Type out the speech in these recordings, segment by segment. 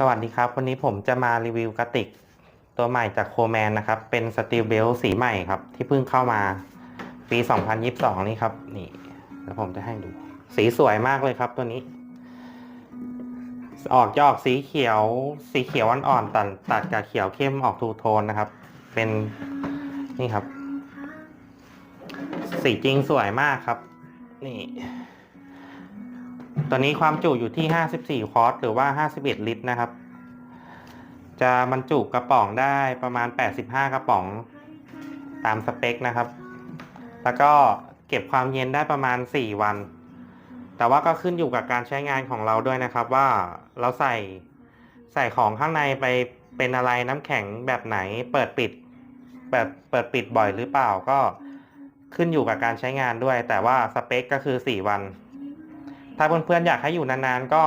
สวัสดีครับ วันนี้ผมจะมารีวิวกระติก ตัวใหม่จากโคแมนนะครับ เป็นสตีลเบลสีใหม่ครับ ที่เพิ่งเข้ามาปี 2022 นี่ครับ นี่แล้วผมจะให้ดู สีสวยมากเลยครับตัวนี้ ออกจะออกสีเขียว สีเขียวอ่อนๆตัดตัดกับเขียวเข้มออกทูโทนนะครับ เป็นนี่ครับ สีจริงสวยมากครับ นี่ ตัวนี้ความจุอยู่ที่ 54คอร์สหรือว่า 51 ลิตรนะครับ จะบรรจุกระป๋องได้ประมาณ 85 กระป๋องตามสเปคนะครับ แล้วก็เก็บความเย็นได้ประมาณ 4 วัน แต่ว่าก็ขึ้นอยู่กับการใช้งานของเราด้วยนะครับ ว่าเราใส่ใส่ของข้างในไปเป็นอะไรน้ำแข็งแบบไหนเปิดปิดแบบเปิดปิดบ่อยหรือเปล่าก็ขึ้นอยู่กับการใช้งานด้วย แต่ว่าสเปคก็คือ 4 วัน ถ้าเพื่อนๆอยากให้อยู่นานๆก็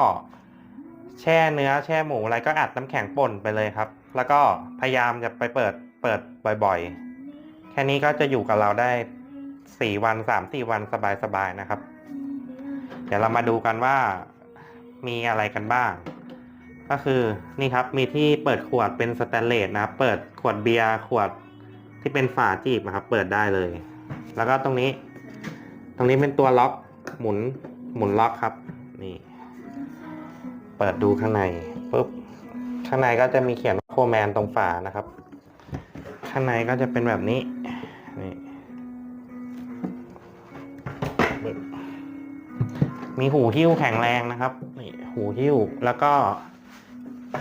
แช่เนื้อแช่หมูอะไรก็อัดน้ำแข็งป่นไปเลยครับ แล้วก็พยายามจะไปเปิดเปิดบ่อยๆ แค่นี้ก็จะอยู่กับเราได้สี่วันสามสี่วันสบายๆนะครับ เดี๋ยวเรามาดูกันว่ามีอะไรกันบ้าง ก็คือนี่ครับมีที่เปิดขวดเป็นสแตนเลสนะครับเปิดขวดเบียร์ขวดที่เป็นฝาจีบนะครับ เปิดได้เลย แล้วก็ตรงนี้ ตรงนี้เป็นตัวล็อกหมุน หมุนล็อกครับ นี่ เปิดดูข้างในปุ๊บข้างในก็จะมีเขียนโคแมนตรงฝานะครับ ข้างในก็จะเป็นแบบนี้นี่มีหูหิ้วแข็งแรงนะครับนี่หูหิ้วแล้วก็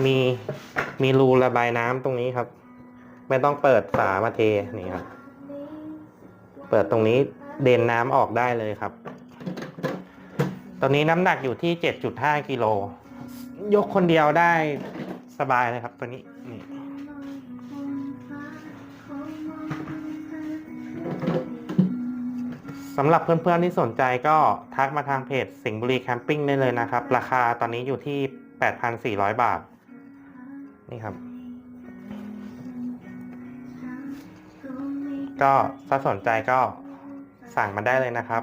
มีมีรูระบายน้ำตรงนี้ครับ ไม่ต้องเปิดฝามาเทนี่ครับ เปิดตรงนี้เดนน้ำออกได้เลยครับ ตอนนี้น้ำหนักอยู่ที่ 7.5กิโล ยกคนเดียวได้สบายเลยครับตัวนี้นี่สำหรับเพื่อนๆที่สนใจก็ทักมาทางเพจสิงห์บุรีแคมปิ้งได้เลยนะครับ ราคาตอนนี้อยู่ที่ 8,400 บาท นี่ครับ ก็ถ้าสนใจก็สั่งมาได้เลยนะครับ